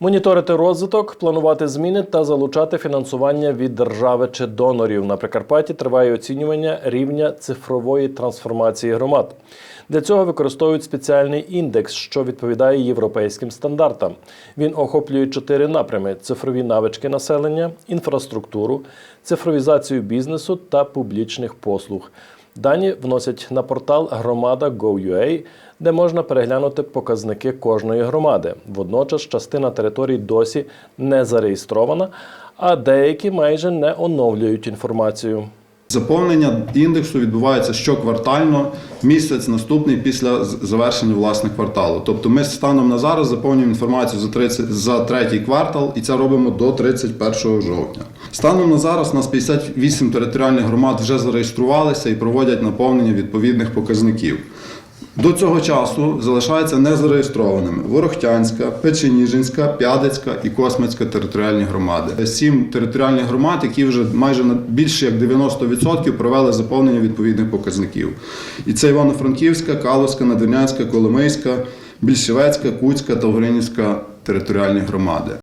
Моніторити розвиток, планувати зміни та залучати фінансування від держави чи донорів. На Прикарпатті триває оцінювання рівня цифрової трансформації громад. Для цього використовують спеціальний індекс, що відповідає європейським стандартам. Він охоплює чотири напрями: цифрові навички населення, інфраструктуру, цифровізацію бізнесу та публічних послуг. Дані вносять на портал громада.gov.ua, де можна переглянути показники кожної громади. Водночас частина територій досі не зареєстрована, а деякі майже не оновлюють інформацію. Заповнення індексу відбувається щоквартально, місяць наступний після завершення власне кварталу. Тобто ми станом на зараз заповнюємо інформацію за 30, за третій квартал і це робимо до 31 жовтня. Станом на зараз у нас 58 територіальних громад вже зареєструвалися і проводять наповнення відповідних показників. До цього часу залишаються незареєстрованими Ворохтянська, Печеніжинська, П'ядицька і Космицька територіальні громади. Сім територіальних громад, які вже майже на більше як 90% провели заповнення відповідних показників. І це Івано-Франківська, Калуська, Надвірнянська, Коломийська, Більшівецька, Куцька та Угринівська територіальні громади.